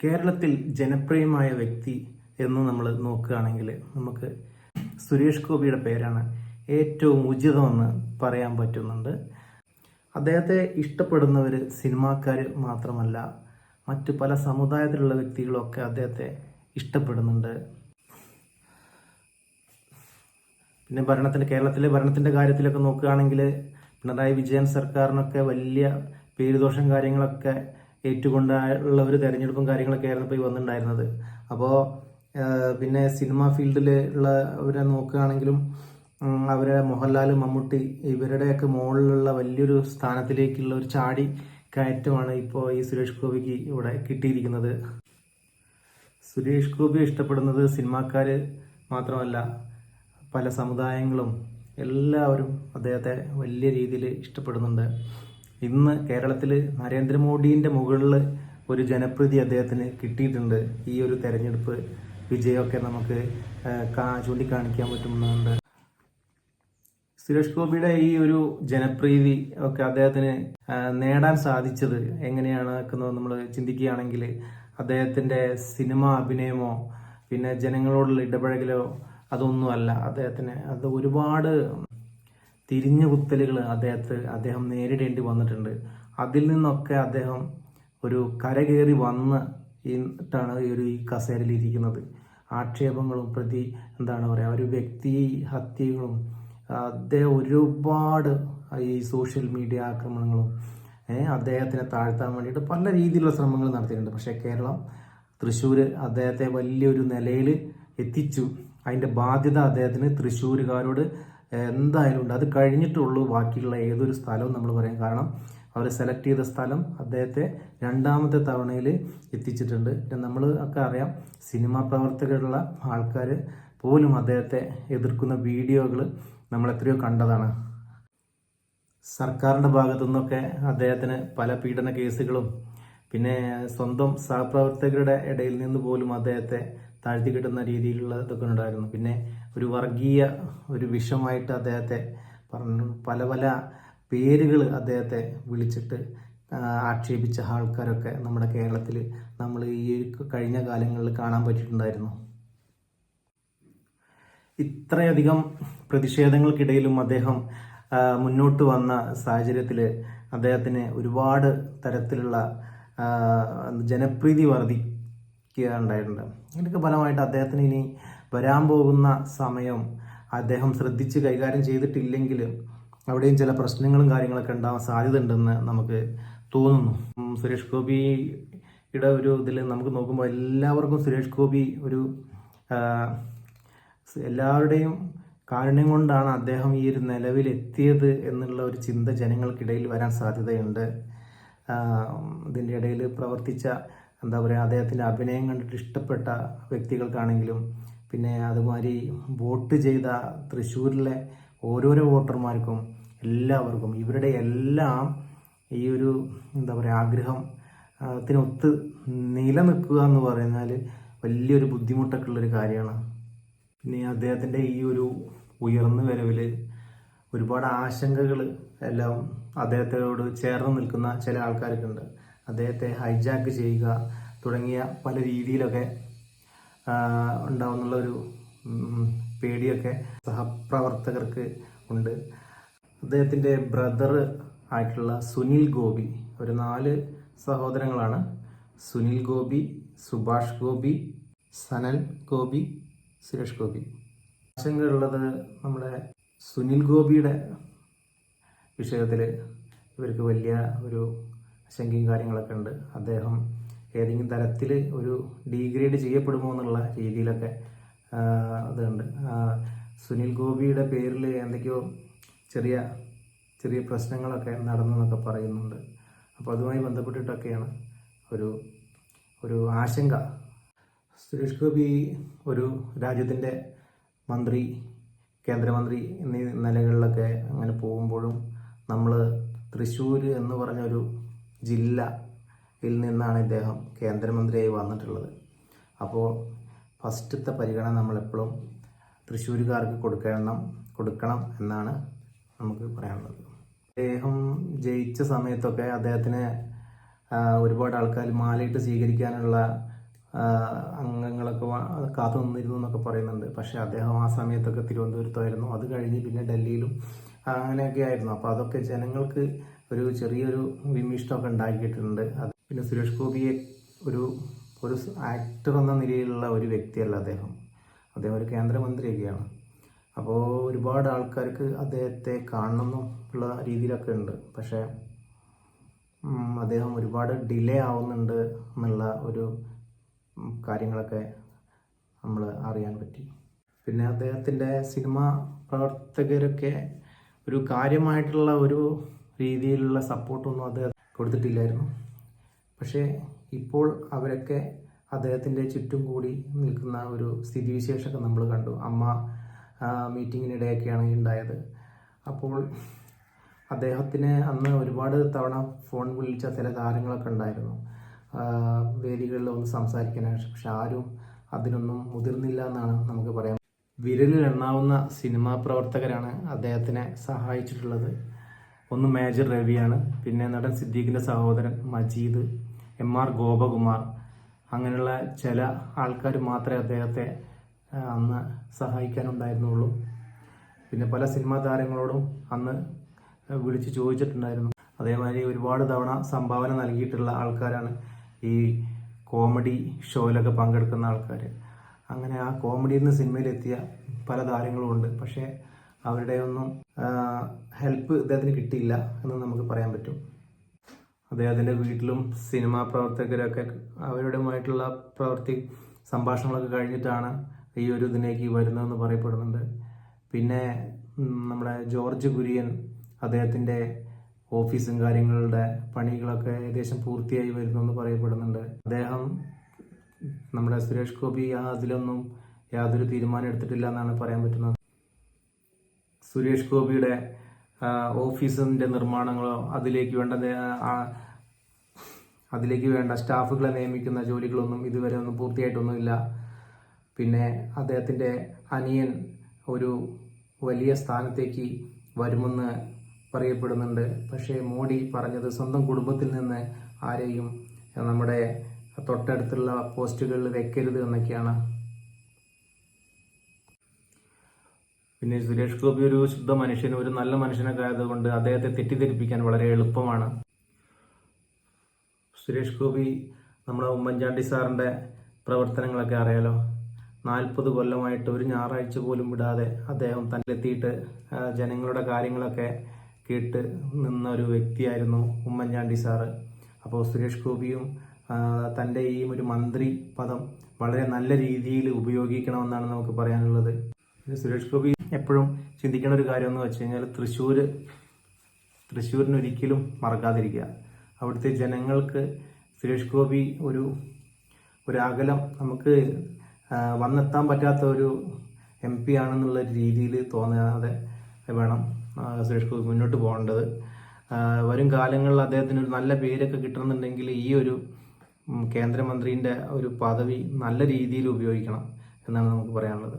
കേരളത്തിൽ ജനപ്രിയമായ വ്യക്തി എന്ന് നമ്മൾ നോക്കുകയാണെങ്കിൽ നമുക്ക് സുരേഷ് ഗോപിയുടെ പേരാണ് ഏറ്റവും ഉചിതമെന്ന് പറയാൻ പറ്റുന്നുണ്ട്. അദ്ദേഹത്തെ ഇഷ്ടപ്പെടുന്നവർ സിനിമാക്കാർ മാത്രമല്ല മറ്റു പല സമുദായത്തിലുള്ള വ്യക്തികളൊക്കെ അദ്ദേഹത്തെ ഇഷ്ടപ്പെടുന്നുണ്ട്. പിന്നെ ഭരണത്തിന്റെ കേരളത്തിലെ ഭരണത്തിന്റെ കാര്യത്തിലൊക്കെ നോക്കുകയാണെങ്കിൽ പിണറായി വിജയൻ സർക്കാരിനൊക്കെ വലിയ പേരുദോഷം കാര്യങ്ങളൊക്കെ ഏറ്റുകൊണ്ടുള്ള ഒരു തെരഞ്ഞെടുപ്പും കാര്യങ്ങളൊക്കെ ആയിരുന്നു ഇപ്പോൾ ഈ വന്നിട്ടുണ്ടായിരുന്നത്. അപ്പോൾ പിന്നെ സിനിമ ഫീൽഡിൽ ഉള്ളവരെ നോക്കുകയാണെങ്കിലും അവരുടെ അവരെ മോഹൻലാൽ മമ്മൂട്ടി ഇവരുടെയൊക്കെ മുകളിലുള്ള വലിയൊരു സ്ഥാനത്തിലേക്കുള്ള ഒരു ചാടി കയറ്റമാണ് ഇപ്പോൾ ഈ സുരേഷ് ഗോപിക്ക് ഇവിടെ കിട്ടിയിരിക്കുന്നത്. സുരേഷ് ഗോപി ഇഷ്ടപ്പെടുന്നത് സിനിമാക്കാർ മാത്രമല്ല പല സമുദായങ്ങളും എല്ലാവരും അദ്ദേഹത്തെ വലിയ രീതിയിൽ ഇഷ്ടപ്പെടുന്നുണ്ട്. ഇന്ന് കേരളത്തിൽ നരേന്ദ്രമോദീന്റെ മുകളിൽ ഒരു ജനപ്രീതി അദ്ദേഹത്തിന് കിട്ടിയിട്ടുണ്ട്. ഈ ഒരു തെരഞ്ഞെടുപ്പ് വിജയമൊക്കെ നമുക്ക് ചൂണ്ടിക്കാണിക്കാൻ പറ്റുന്നുണ്ട് സുരേഷ് ഗോപിയുടെ ഈ ഒരു ജനപ്രീതി ഒക്കെ അദ്ദേഹത്തിന് നേടാൻ സാധിച്ചത് എങ്ങനെയാണ് നമ്മൾ ചിന്തിക്കുകയാണെങ്കിൽ അദ്ദേഹത്തിന്റെ സിനിമ അഭിനയമോ പിന്നെ ജനങ്ങളോടുള്ള ഇടപഴകലോ അതൊന്നുമല്ല. അദ്ദേഹത്തിന് അത് ഒരുപാട് തിരിഞ്ഞു കുത്തലുകൾ അദ്ദേഹത്തെ അദ്ദേഹം നേരിടേണ്ടി വന്നിട്ടുണ്ട്. അതിൽ നിന്നൊക്കെ അദ്ദേഹം ഒരു കരകയറി വന്ന് ഇട്ടാണ് ഈ ഒരു ഈ കസേരയിൽ ഇരിക്കുന്നത്. ആക്ഷേപങ്ങളും പ്രതി എന്താണ് പറയുക ഒരു വ്യക്തി ഹത്യകളും അദ്ദേഹം ഒരുപാട് ഈ സോഷ്യൽ മീഡിയ ആക്രമണങ്ങളും അദ്ദേഹത്തിനെ താഴ്ത്താൻ വേണ്ടിയിട്ട് പല രീതിയിലുള്ള ശ്രമങ്ങൾ നടത്തിയിട്ടുണ്ട്. പക്ഷേ കേരളം തൃശ്ശൂർ അദ്ദേഹത്തെ വലിയൊരു നിലയിൽ എത്തിച്ചു. അതിന്റെ ബാധ്യത അദ്ദേഹത്തിന് തൃശ്ശൂരുകാരോട് എന്തായാലും ഉണ്ട്. അത് കഴിഞ്ഞിട്ടുള്ളൂ ബാക്കിയുള്ള ഏതൊരു സ്ഥലവും നമ്മൾ പറയും കാരണം. അവർ സെലക്ട് ചെയ്ത സ്ഥലം അദ്ദേഹത്തെ രണ്ടാമത്തെ തവണയിൽ എത്തിച്ചിട്ടുണ്ട്. നമ്മൾ ഒക്കെ അറിയാം സിനിമാ പ്രവർത്തകരുള്ള ആൾക്കാർ പോലും അദ്ദേഹത്തെ എതിർക്കുന്ന വീഡിയോകൾ നമ്മൾ എത്രയോ കണ്ടതാണ്. സർക്കാരിന്റെ ഭാഗത്തു നിന്നൊക്കെ അദ്ദേഹത്തിന് പല പീഡന കേസുകളും പിന്നെ സ്വന്തം സഹപ്രവർത്തകരുടെ ഇടയിൽ നിന്ന് പോലും അദ്ദേഹത്തെ താഴ്ത്തി കിട്ടുന്ന രീതിയിലുള്ള ഇതൊക്കെ ഉണ്ടായിരുന്നു. പിന്നെ ഒരു വർഗീയ ഒരു വിഷമായിട്ട് അദ്ദേഹത്തെ പറഞ്ഞു പല പല പേരുകൾ അദ്ദേഹത്തെ വിളിച്ചിട്ട് ആക്ഷേപിച്ച ആൾക്കാരൊക്കെ നമ്മുടെ കേരളത്തിൽ നമ്മൾ ഈ കഴിഞ്ഞ കാലങ്ങളിൽ കാണാൻ പറ്റിയിട്ടുണ്ടായിരുന്നു. ഇത്രയധികം പ്രതിഷേധങ്ങൾക്കിടയിലും അദ്ദേഹം മുന്നോട്ട് വന്ന സാഹചര്യത്തിൽ അദ്ദേഹത്തിന് ഒരുപാട് തരത്തിലുള്ള ജനപ്രീതി വർദ്ധിക്കുക ഉണ്ടായിട്ടുണ്ട് ഇതിന്റെ ഫലമായിട്ട് അദ്ദേഹത്തിന് ഇനി വരാൻ പോകുന്ന സമയം അദ്ദേഹം ശ്രദ്ധിച്ച് കൈകാര്യം ചെയ്തിട്ടില്ലെങ്കിൽ അവിടെയും ചില പ്രശ്നങ്ങളും കാര്യങ്ങളൊക്കെ ഉണ്ടാവാൻ സാധ്യതയുണ്ടെന്ന് നമുക്ക് തോന്നുന്നു. സുരേഷ് ഗോപിയുടെ ഒരു ഇതിൽ നമുക്ക് നോക്കുമ്പോൾ എല്ലാവർക്കും സുരേഷ് ഗോപി ഒരു എല്ലാവരുടെയും കാരുണ്യം കൊണ്ടാണ് അദ്ദേഹം ഈ ഒരു നിലവിലെത്തിയത് എന്നുള്ള ഒരു ചിന്ത ജനങ്ങൾക്കിടയിൽ വരാൻ സാധ്യതയുണ്ട്. ഇതിന്റെ ഇടയിൽ പ്രവർത്തിച്ച എന്താ പറയുക അദ്ദേഹത്തിന്റെ അഭിനയം കണ്ടിട്ട് ഇഷ്ടപ്പെട്ട വ്യക്തികൾക്കാണെങ്കിലും പിന്നെ അതുമാതിരി വോട്ട് ചെയ്ത തൃശ്ശൂരിലെ ഓരോരോ വോട്ടർമാർക്കും എല്ലാവർക്കും ഇവരുടെ എല്ലാം ഈ ഒരു എന്താ പറയുക ആഗ്രഹം ത്തിനൊത്ത് നിലനിൽക്കുക എന്ന് പറയുന്നാൽ വലിയൊരു ബുദ്ധിമുട്ടൊക്കെ ഉള്ളൊരു കാര്യമാണ്. പിന്നെ അദ്ദേഹത്തിന്റെ ഈ ഒരു ഉയർന്നു വരവിൽ ഒരുപാട് ആശങ്കകൾ എല്ലാം അദ്ദേഹത്തോട് ചേർന്ന് നിൽക്കുന്ന ചില ആൾക്കാരൊക്കെ ഉണ്ട്. അദ്ദേഹത്തെ ഹൈജാക്ക് ചെയ്യുക തുടങ്ങിയ പല രീതിയിലൊക്കെ ഉണ്ടാവുന്നുള്ള ഒരു പേടിയൊക്കെ സഹപ്രവർത്തകർക്ക് ഉണ്ട്. അദ്ദേഹത്തിന്റെ ബ്രദർ ആയിട്ടുള്ള സുനിൽ ഗോപി ഒരു നാല് സഹോദരങ്ങളാണ്. സുനിൽ ഗോപി സുഭാഷ് ഗോപി സനൽ ഗോപി സുരേഷ് ഗോപി. ആശങ്കയുള്ളത് നമ്മുടെ സുനിൽ ഗോപിയുടെ വിഷയത്തിൽ ഇവർക്ക് വലിയ ഒരു ആശങ്കയും കാര്യങ്ങളൊക്കെ ഉണ്ട്. അദ്ദേഹം ഏതെങ്കിലും തരത്തിൽ ഒരു ഡീഗ്രേഡ് ചെയ്യപ്പെടുമോ എന്നുള്ള രീതിയിലൊക്കെ അതുണ്ട് സുനിൽ ഗോപിയുടെ പേരിൽ എന്തൊക്കെയോ ചെറിയ ചെറിയ പ്രശ്നങ്ങളൊക്കെ നടന്നെന്നൊക്കെ പറയുന്നുണ്ട്. അപ്പോൾ അതുമായി ബന്ധപ്പെട്ടിട്ടൊക്കെയാണ് ഒരു ഒരു ആശങ്ക. സുരേഷ് ഗോപി ഒരു രാജ്യത്തിന്റെ മന്ത്രി കേന്ദ്രമന്ത്രി എന്നീ നിലകളിലൊക്കെ അങ്ങനെ പോകുമ്പോഴും നമ്മൾ തൃശ്ശൂർ എന്ന് പറഞ്ഞൊരു ജില്ലയിൽ നിന്നാണ് ഇദ്ദേഹം കേന്ദ്രമന്ത്രിയായി വന്നിട്ടുള്ളത്. അപ്പോൾ ഫസ്റ്റത്തെ പരിഗണന നമ്മളെപ്പോഴും തൃശ്ശൂരുകാർക്ക് കൊടുക്കണം കൊടുക്കണം എന്നാണ് നമുക്ക് പറയാനുള്ളത്. അദ്ദേഹം ജയിച്ച സമയത്തൊക്കെ അദ്ദേഹത്തിന് ഒരുപാട് ആൾക്കാർ മാലയിട്ട് സ്വീകരിക്കാനുള്ള അംഗങ്ങളൊക്കെ കാത്തു നിന്നിരുന്നു എന്നൊക്കെ പറയുന്നുണ്ട്. പക്ഷേ അദ്ദേഹം ആ സമയത്തൊക്കെ തിരുവനന്തപുരത്തായിരുന്നു. അത് കഴിഞ്ഞ് പിന്നെ ഡൽഹിയിലും അങ്ങനെയൊക്കെ ആയിരുന്നു. അപ്പോൾ അതൊക്കെ ജനങ്ങൾക്ക് ഒരു ചെറിയൊരു വിമിഷ്ടമൊക്കെ ഉണ്ടാക്കിയിട്ടുണ്ട്. അത് പിന്നെ സുരേഷ് ഗോപിയെ ഒരു ഒരു ആക്ടർ എന്ന നിലയിലുള്ള ഒരു വ്യക്തിയല്ല അദ്ദേഹം. അദ്ദേഹം ഒരു കേന്ദ്രമന്ത്രിയൊക്കെയാണ്. അപ്പോൾ ഒരുപാട് ആൾക്കാർക്ക് അദ്ദേഹത്തെ കാണണമെന്നും ഉള്ള രീതിയിലൊക്കെ ഉണ്ട്. പക്ഷേ അദ്ദേഹം ഒരുപാട് ഡിലേ ആവുന്നുണ്ട് എന്നുള്ള ഒരു കാര്യങ്ങളൊക്കെ നമ്മൾ അറിയാൻ പറ്റി. പിന്നെ അദ്ദേഹത്തിന്റെ സിനിമ പ്രവർത്തകരൊക്കെ ഒരു കാര്യമായിട്ടുള്ള ഒരു രീതിയിലുള്ള സപ്പോർട്ടൊന്നും അദ്ദേഹം കൊടുത്തിട്ടില്ലായിരുന്നു. പക്ഷേ ഇപ്പോൾ അവരൊക്കെ അദ്ദേഹത്തിന്റെ ചുറ്റും കൂടി നിൽക്കുന്ന ഒരു സ്ഥിതിവിശേഷമൊക്കെ നമ്മൾ കണ്ടു. അമ്മ മീറ്റിങ്ങിനിടെയൊക്കെയാണ് ഉണ്ടായത്. അപ്പോൾ അദ്ദേഹത്തിന് അന്ന് ഒരുപാട് തവണ ഫോൺ വിളിച്ച ചില താരങ്ങളൊക്കെ ഉണ്ടായിരുന്നു. വേദികളിൽ ഒന്ന് സംസാരിക്കാനായിട്ട് പക്ഷെ ആരും അതിനൊന്നും മുതിർന്നില്ല എന്നാണ് നമുക്ക് പറയാം വിരലിൽ എണ്ണാവുന്ന സിനിമാ പ്രവർത്തകരാണ് അദ്ദേഹത്തിനെ സഹായിച്ചിട്ടുള്ളത്. ഒന്ന് മേജർ രവിയാണ്. പിന്നെ നടൻ സിദ്ദീഖിന്റെ സഹോദരൻ മജീദ് എം ആർ ഗോപകുമാർ. അങ്ങനെയുള്ള ചില ആൾക്കാർ മാത്രമേ അദ്ദേഹത്തെ അന്ന് സഹായിക്കാനുണ്ടായിരുന്നുള്ളൂ. പിന്നെ പല സിനിമാ താരങ്ങളോടും അന്ന് വിളിച്ച് ചോദിച്ചിട്ടുണ്ടായിരുന്നു. അതേമാതിരി ഒരുപാട് തവണ സംഭാവന നൽകിയിട്ടുള്ള ആൾക്കാരാണ് ഈ കോമഡി ഷോയിലൊക്കെ പങ്കെടുക്കുന്ന ആൾക്കാർ അങ്ങനെ ആ കോമഡിയിൽ നിന്ന് സിനിമയിലെത്തിയ പല താരങ്ങളും ഉണ്ട്. പക്ഷേ അവരുടെ ഒന്നും ഹെൽപ്പ് ഇദ്ദേഹത്തിന് കിട്ടിയില്ല എന്ന് നമുക്ക് പറയാൻ പറ്റും. അദ്ദേഹത്തിന്റെ വീട്ടിലും സിനിമാ പ്രവർത്തകരൊക്കെ അവരുടെയുമായിട്ടുള്ള പ്രവൃത്തി സംഭാഷണങ്ങളൊക്കെ കഴിഞ്ഞിട്ടാണ് ഈ ഒരു ഇതിലേക്ക് വരുന്നതെന്ന് പറയപ്പെടുന്നുണ്ട്. പിന്നെ നമ്മുടെ ജോർജ് കുര്യൻ അദ്ദേഹത്തിന്റെ ഓഫീസും കാര്യങ്ങളുടെ പണികളൊക്കെ ഏകദേശം പൂർത്തിയായി വരുന്നതെന്ന് പറയപ്പെടുന്നുണ്ട്. അദ്ദേഹം നമ്മുടെ സുരേഷ് ഗോപി അതിലൊന്നും യാതൊരു തീരുമാനം എടുത്തിട്ടില്ല എന്നാണ് പറയാൻ പറ്റുന്നത്. സുരേഷ് ഗോപിയുടെ ഓഫീസിന്റെ നിർമ്മാണങ്ങളോ അതിലേക്ക് വേണ്ട അതിലേക്ക് വേണ്ട സ്റ്റാഫുകളെ നിയമിക്കുന്ന ജോലികളൊന്നും ഇതുവരെ ഒന്നും പൂർത്തിയായിട്ടൊന്നുമില്ല. പിന്നെ അദ്ദേഹത്തിന്റെ അനിയൻ ഒരു വലിയ സ്ഥാനത്തേക്ക് വരുമെന്ന് പറയപ്പെടുന്നുണ്ട്. പക്ഷേ മോഡി പറഞ്ഞത് സ്വന്തം കുടുംബത്തിൽ നിന്ന് ആരെയും നമ്മുടെ തൊട്ടടുത്തുള്ള പോസ്റ്റുകളിൽ വെക്കരുത് എന്നൊക്കെയാണ്. പിന്നെ സുരേഷ് ഗോപി ഒരു ശുദ്ധ മനുഷ്യൻ ഒരു നല്ല മനുഷ്യനൊക്കെ ആയതുകൊണ്ട് അദ്ദേഹത്തെ തെറ്റിദ്ധരിപ്പിക്കാൻ വളരെ എളുപ്പമാണ്. സുരേഷ് ഗോപി നമ്മുടെ ഉമ്മൻചാണ്ടി സാറിന്റെ പ്രവർത്തനങ്ങളൊക്കെ അറിയാലോ? നാൽപ്പത് കൊല്ലമായിട്ട് ഒരു ഞായറാഴ്ച പോലും വിടാതെ അദ്ദേഹം തന്നിലെത്തിയിട്ട് ആ, ജനങ്ങളുടെ കാര്യങ്ങളൊക്കെ കേട്ട് നിന്ന ഒരു വ്യക്തിയായിരുന്നു ഉമ്മൻചാണ്ടി സാറ്. അപ്പോൾ സുരേഷ് ഗോപിയും തന്റെ ഈ ഒരു മന്ത്രി പദം വളരെ നല്ല രീതിയിൽ ഉപയോഗിക്കണമെന്നാണ് നമുക്ക് പറയാനുള്ളത്. സുരേഷ് ഗോപി എപ്പോഴും ചിന്തിക്കേണ്ട ഒരു കാര്യം എന്ന് വെച്ച് കഴിഞ്ഞാൽ തൃശ്ശൂർ തൃശ്ശൂരിന് ഒരിക്കലും മറക്കാതിരിക്കുക. അവിടുത്തെ ജനങ്ങൾക്ക് സുരേഷ് ഗോപി ഒരു ഒരു അകലം നമുക്ക് വന്നെത്താൻ പറ്റാത്ത ഒരു എം പി ആണെന്നുള്ള രീതിയിൽ തോന്നാതെ വേണം സുരേഷ് ഗോപി മുന്നോട്ട് പോകേണ്ടത്. വരും കാലങ്ങളിൽ അദ്ദേഹത്തിന് ഒരു നല്ല പേരൊക്കെ കിട്ടണമെന്നുണ്ടെങ്കിൽ ഈ ഒരു കേന്ദ്രമന്ത്രിന്റെ ഒരു പദവി നല്ല രീതിയിൽ ഉപയോഗിക്കണം എന്നാണ് നമുക്ക് പറയാനുള്ളത്.